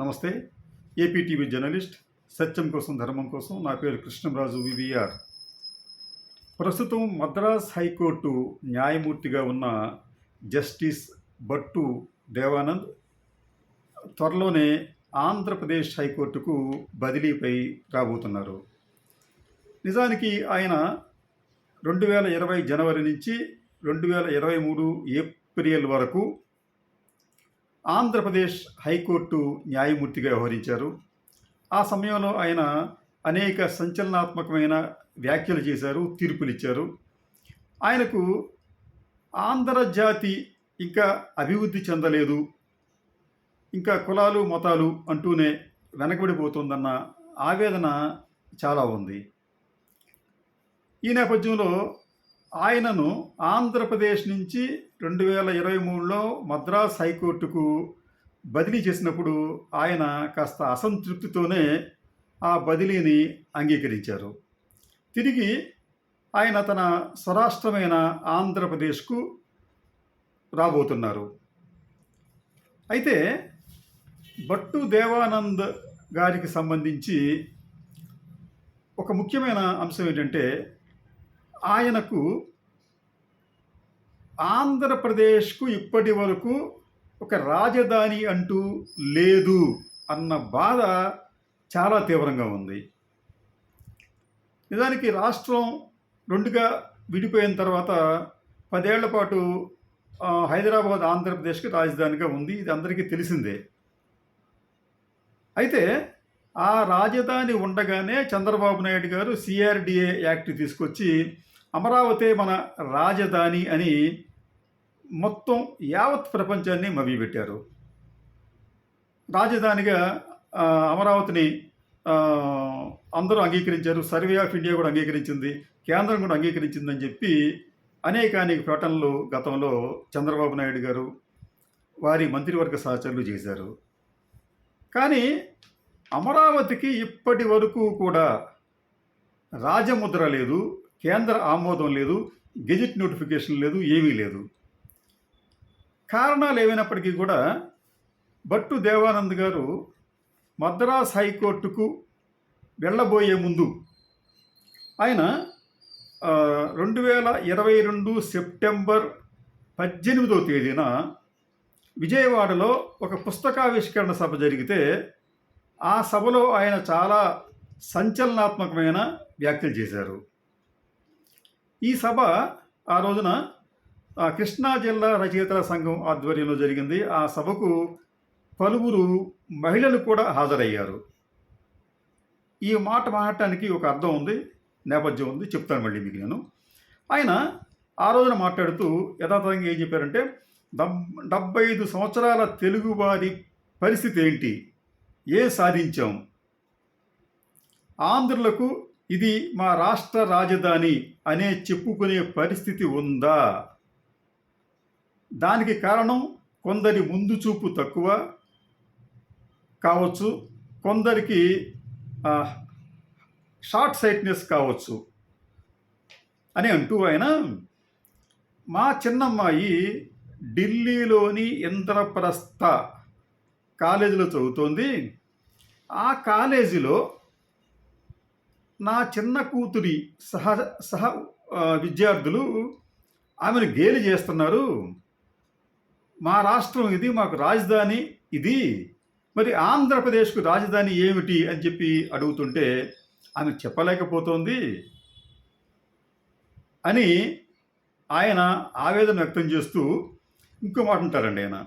నమస్తే. AP TV journalist సత్యం కోసం ధర్మం కోసం నా పేరు కృష్ణరాజు వివిఆర్. ప్రస్తుతం మద్రాస్ హైకోర్టు న్యాయమూర్తిగా ఉన్న జస్టిస్ భట్టు దేవానంద్ త్వరలోనే ఆంధ్రప్రదేశ్ హైకోర్టుకు బదిలీపై రాబోతున్నారు. నిజానికి ఆయన రెండు వేల ఇరవై జనవరి నుంచి రెండు వేల ఇరవై మూడు ఏప్రిల్ వరకు ఆంధ్రప్రదేశ్ హైకోర్టు న్యాయమూర్తిగా వ్యవహరించారు. ఆ సమయంలో ఆయన అనేక సంచలనాత్మకమైన వ్యాఖ్యలు చేశారు తీర్పులు ఇచ్చారు ఆయనకు ఆంధ్రజాతి ఇంకా అభివృద్ధి చెందలేదు. ఇంకా కులాలు మతాలు అంటూనే వెనకబడిపోతుందన్న ఆవేదన చాలా ఉంది. ఈ నేపథ్యంలో ఆయనను ఆంధ్రప్రదేశ్ నుంచి రెండు వేల ఇరవై మూడులో మద్రాస్ హైకోర్టుకు బదిలీ చేసినప్పుడు ఆయన కాస్త అసంతృప్తితోనే ఆ బదిలీని అంగీకరించారు. తిరిగి ఆయన తన స్వరాష్ట్రమైన ఆంధ్రప్రదేశ్కు రాబోతున్నారు. అయితే భట్టు దేవానంద్ గారికి సంబంధించి ఒక ముఖ్యమైన అంశం ఏంటంటే ఆయనకు ఆంధ్రప్రదేశ్కు ఇప్పటి వరకు ఒక రాజధాని అంటూ లేదు అన్న బాధ చాలా తీవ్రంగా ఉంది. నిజానికి రాష్ట్రం రెండుగా విడిపోయిన తర్వాత పదేళ్ళ పాటు హైదరాబాద్ ఆంధ్రప్రదేశ్కి రాజధానిగా ఉంది. ఇది అందరికీ తెలిసిందే. అయితే ఆ రాజధాని ఉండగానే చంద్రబాబు నాయుడు గారు సిఆర్డిఏ యాక్ట్ తీసుకొచ్చి అమరావతి మన రాజధాని అని మొత్తం యావత్ ప్రపంచాన్ని మభ్యపెట్టారు. రాజధానిగా అమరావతిని అందరూ అంగీకరించారు. సర్వే ఆఫ్ ఇండియా కూడా అంగీకరించింది. కేంద్రం కూడా అంగీకరించిందని చెప్పి అనేక అనేక ప్రకటనలు గతంలో చంద్రబాబు నాయుడు గారు వారి మంత్రివర్గ సహచరులు చేశారు. కానీ అమరావతికి ఇప్పటి వరకు కూడా రాజముద్ర లేదు. కేంద్ర ఆమోదం లేదు గెజిట్ నోటిఫికేషన్ లేదు ఏమీ లేదు. కారణాలు ఏమైనప్పటికీ కూడా భట్టు దేవానంద్ గారు మద్రాస్ హైకోర్టుకు వెళ్ళబోయే ముందు ఆయన రెండు వేల ఇరవై రెండు సెప్టెంబర్ పద్దెనిమిదో తేదీన విజయవాడలో ఒక పుస్తకావిష్కరణ సభ జరిగితే ఆ సభలో ఆయన చాలా సంచలనాత్మకమైన వ్యాఖ్యలు చేశారు. ఈ సభ ఆ రోజున కృష్ణా జిల్లా రచయితల సంఘం ఆధ్వర్యంలో జరిగింది. ఆ సభకు పలువురు మహిళలు కూడా హాజరయ్యారు. ఈ మాట మాట్లాడటానికి ఒక అర్థం ఉంది నేపథ్యం ఉంది చెప్తాను మళ్ళీ మీకు నేను. ఆయన ఆ రోజున మాట్లాడుతూ యథాతథంగా ఏం చెప్పారంటే డబ్ డెబ్బై ఐదు సంవత్సరాల తెలుగువారి పరిస్థితి ఏంటి? ఏ సాధించాం? ఆంధ్రులకు ఇది మా రాష్ట్ర రాజధాని అనే చెప్పుకునే పరిస్థితి ఉందా? దానికి కారణం కొందరి ముందు చూపు తక్కువ కావచ్చు కొందరికి షార్ట్ సైట్నెస్ కావచ్చు అని అంటూ ఆయన మా చిన్నమ్మాయి ఢిల్లీలోని ఇంద్రప్రస్థ కాలేజీలో చదువుతోంది. ఆ కాలేజీలో నా చిన్న కూతురి సహ సహ విద్యార్థులు ఆమెను గేలి చేస్తున్నారు. మా రాష్ట్రం ఇది మాకు రాజధాని ఇది. మరి ఆంధ్రప్రదేశ్కు రాజధాని ఏమిటి అని చెప్పి అడుగుతుంటే ఆమె చెప్పలేకపోతోంది అని ఆయన ఆవేదన వ్యక్తం చేస్తూ ఇంకో మాట అంటారండి ఆయన.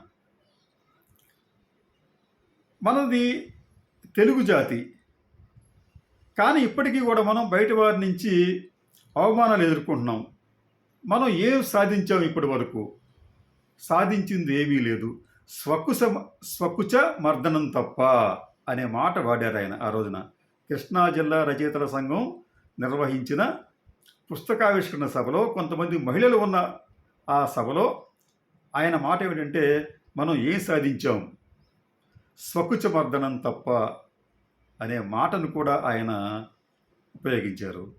మనది తెలుగు జాతి. కానీ ఇప్పటికీ కూడా మనం బయట వారి నుంచి అవమానాలు ఎదుర్కొంటున్నాం. మనం ఏం సాధించాం ఇప్పటి వరకు? సాధించింది ఏమీ లేదు. స్వకుశ స్వకుచ మర్దనం తప్ప అనే మాట వాడారు ఆయన ఆ రోజున. కృష్ణా జిల్లా రచయితల సంఘం నిర్వహించిన పుస్తకావిష్కరణ సభలో కొంతమంది మహిళలు ఉన్న ఆ సభలో ఆయన మాట ఏమిటంటే మనం ఏం సాధించాం? స్వకుచ మర్దనం తప్ప అనే మాటను కూడా ఆయన ఉపయోగించారు.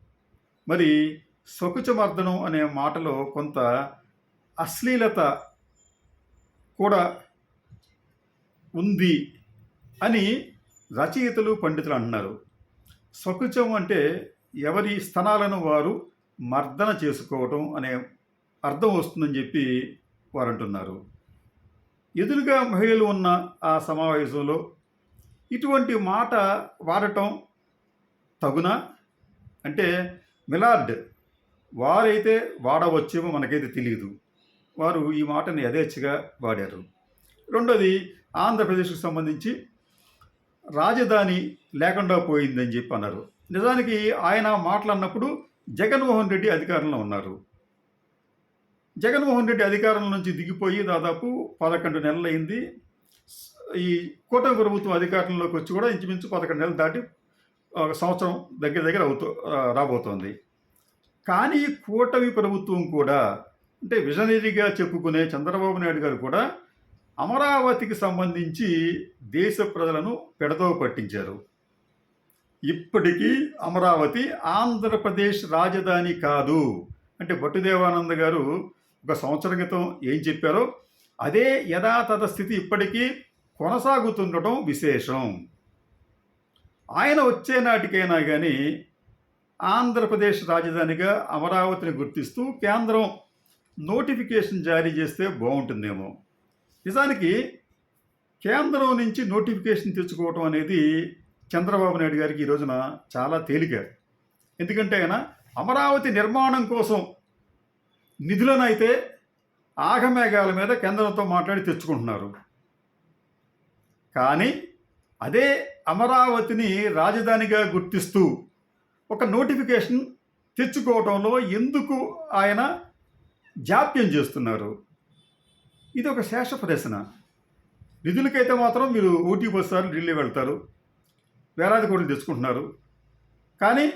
మరి స్వకుచ మర్దనం అనే మాటలో కొంత అశ్లీలత కూడా ఉంది అని రచయితలు పండితులు అంటున్నారు. స్వకుచం అంటే ఎవరి స్థనాలను వారు మర్దన చేసుకోవటం అనే అర్థం వస్తుందని చెప్పి వారు అంటున్నారు ఎదురుగా మహిళలు ఉన్న ఆ సమావేశంలో ఇటువంటి మాట వాడటం తగునా? అంటే మిలార్డ్ వారైతే వాడవచ్చేమో మనకైతే తెలియదు వారు ఈ మాటని యథేచ్ఛగా వాడారు. రెండోది ఆంధ్రప్రదేశ్కు సంబంధించి రాజధాని లేకుండా పోయిందని చెప్పి అన్నారు. నిజానికి ఆయన మాట్లాడినప్పుడు జగన్మోహన్ రెడ్డి అధికారంలో ఉన్నారు. జగన్మోహన్ రెడ్డి అధికారం నుంచి దిగిపోయి దాదాపు పదకొండు నెలలైంది. ఈ కూటమి ప్రభుత్వం అధికారంలోకి వచ్చి కూడా ఇంచుమించు పదకొండు నెలలు దాటి ఒక సంవత్సరం దగ్గర దగ్గర అవుతూ రాబోతోంది. కానీ కూటమి ప్రభుత్వం కూడా అంటే విజనరీగా చెప్పుకునే చంద్రబాబు నాయుడు గారు కూడా అమరావతికి సంబంధించి దేశ ప్రజలను పెడతో పట్టించారు. ఇప్పటికీ అమరావతి ఆంధ్రప్రదేశ్ రాజధాని కాదు. అంటే భట్టుదేవానంద గారు ఒక సంవత్సరం క్రితం ఏం చెప్పారో అదే యథాతథ స్థితి ఇప్పటికీ కొనసాగుతుండటం విశేషం. ఆయన వచ్చే నాటికైనా కానీ ఆంధ్రప్రదేశ్ రాజధానిగా అమరావతిని గుర్తిస్తూ కేంద్రం నోటిఫికేషన్ జారీ చేస్తే బాగుంటుందేమో. నిజానికి కేంద్రం నుంచి నోటిఫికేషన్ తెచ్చుకోవటం అనేది చంద్రబాబు నాయుడు గారికి ఈ రోజున చాలా తేలిక. ఎందుకంటే ఆయన అమరావతి నిర్మాణం కోసం నిధులను అయితే ఆగమేఘాల మీద కేంద్రంతో మాట్లాడి తెచ్చుకుంటున్నారు. కానీ అదే అమరావతిని రాజధానిగా గుర్తిస్తూ ఒక నోటిఫికేషన్ తెచ్చుకోవడంలో ఎందుకు ఆయన జాప్యం చేస్తున్నారు? ఇది ఒక శేష ప్రదర్శన. నిధులకైతే మాత్రం మీరు ఊటీ వస్తారు ఢిల్లీ వెళ్తారు వేలాది కోట్లు తెచ్చుకుంటున్నారు. కానీ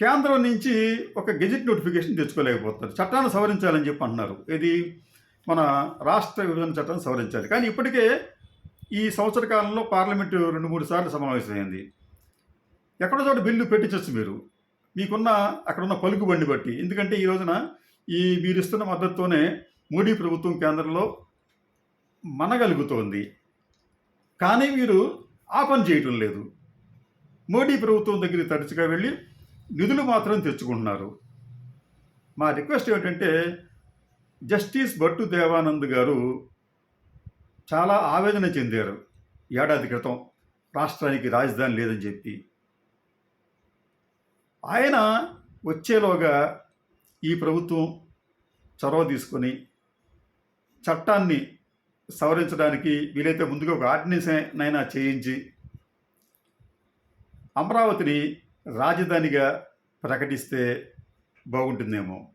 కేంద్రం నుంచి ఒక గెజిట్ నోటిఫికేషన్ తెచ్చుకోలేకపోతున్నారు. చట్టాన్ని సవరించాలని చెప్పి అంటున్నారు. ఇది మన రాష్ట్ర విభజన చట్టాన్ని సవరించాలి. కానీ ఇప్పటికే ఈ సంవత్సర కాలంలో పార్లమెంటు రెండు మూడు సార్లు సమావేశమైంది. ఎక్కడో చోట బిల్లు పెట్టించవచ్చు మీరు. మీకున్న అక్కడున్న పలుకు పలుకుబండి బట్టి. ఎందుకంటే ఈ రోజున ఈ మీరు ఇస్తున్న మద్దతుతోనే మోడీ ప్రభుత్వం కేంద్రంలో మనగలుగుతోంది. కానీ మీరు ఆ పని చేయటం లేదు. మోడీ ప్రభుత్వం దగ్గరికి తరచుగా వెళ్ళి నిధులు మాత్రం తెచ్చుకుంటున్నారు. మా రిక్వెస్ట్ ఏమిటంటే జస్టిస్ భట్టు దేవానంద్ గారు చాలా ఆవేదన చెందారు. ఏడాది క్రితం రాష్ట్రానికి రాజధాని లేదని చెప్పి. ఆయన వచ్చేలోగా ఈ ప్రభుత్వం చొరవ తీసుకొని చట్టాన్ని సవరించడానికి వీలైతే ముందుగా ఒక ఆర్డినెన్స్ నైనా చేయించి అమరావతిని రాజధానిగా ప్రకటిస్తే బాగుంటుందేమో.